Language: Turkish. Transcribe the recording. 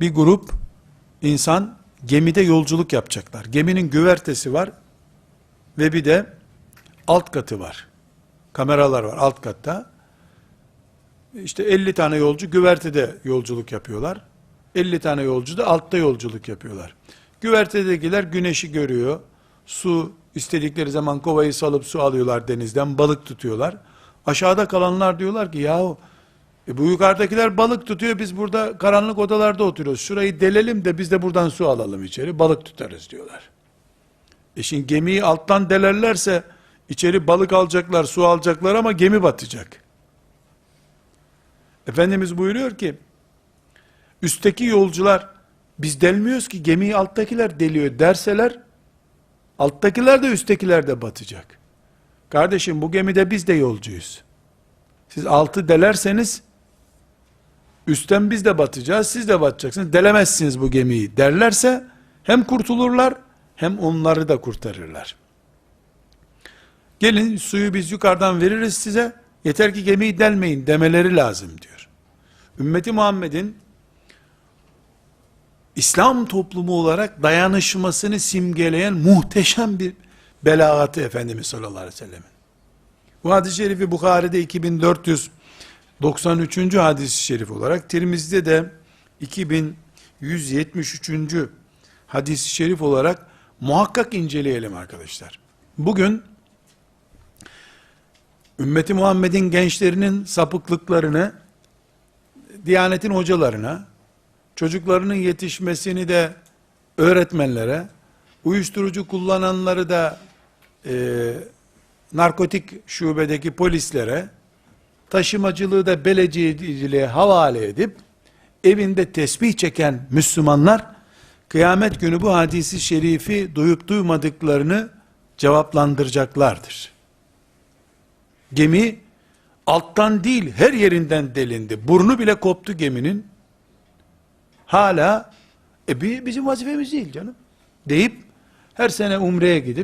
bir grup insan gemide yolculuk yapacaklar. Geminin güvertesi var ve bir de alt katı var. Kameralar var alt katta. İşte 50 tane yolcu güvertede yolculuk yapıyorlar. 50 tane yolcu da altta yolculuk yapıyorlar. Güvertedekiler güneşi görüyor. Su istedikleri zaman kovayı salıp su alıyorlar denizden, balık tutuyorlar. Aşağıda kalanlar diyorlar ki yahu e bu yukarıdakiler balık tutuyor biz burada karanlık odalarda oturuyoruz. Şurayı delelim de biz de buradan su alalım içeri balık tutarız diyorlar. E şimdi gemiyi alttan delerlerse içeri balık alacaklar, su alacaklar ama gemi batacak. Efendimiz buyuruyor ki üstteki yolcular biz delmiyoruz ki gemiyi alttakiler deliyor derseler alttakiler de üsttekiler de batacak. Kardeşim bu gemide biz de yolcuyuz. Siz altı delerseniz üstten biz de batacağız, siz de batacaksınız. Delemezsiniz bu gemiyi derlerse hem kurtulurlar hem onları da kurtarırlar. Gelin suyu biz yukarıdan veririz size. Yeter ki gemiyi delmeyin demeleri lazım diyor. Ümmeti Muhammed'in İslam toplumu olarak dayanışmasını simgeleyen muhteşem bir belagatı Efendimiz sallallahu aleyhi ve sellemin. Bu hadis-i şerifi Bukhari'de 2493. hadis-i şerif olarak, Tirmiz'de de 2173. hadis-i şerif olarak muhakkak inceleyelim arkadaşlar. Bugün ümmeti Muhammed'in gençlerinin sapıklıklarını Diyanetin hocalarına, çocuklarının yetişmesini de öğretmenlere, uyuşturucu kullananları da e, narkotik şubedeki polislere, taşımacılığı da belediyeciliğe havale edip, evinde tesbih çeken Müslümanlar, kıyamet günü bu hadisi şerifi duyup duymadıklarını cevaplandıracaklardır. Gemi alttan değil her yerinden delindi. Burnu bile koptu geminin. Hala e bi- bizim vazifemiz değil canım. Deyip her sene umreye gidip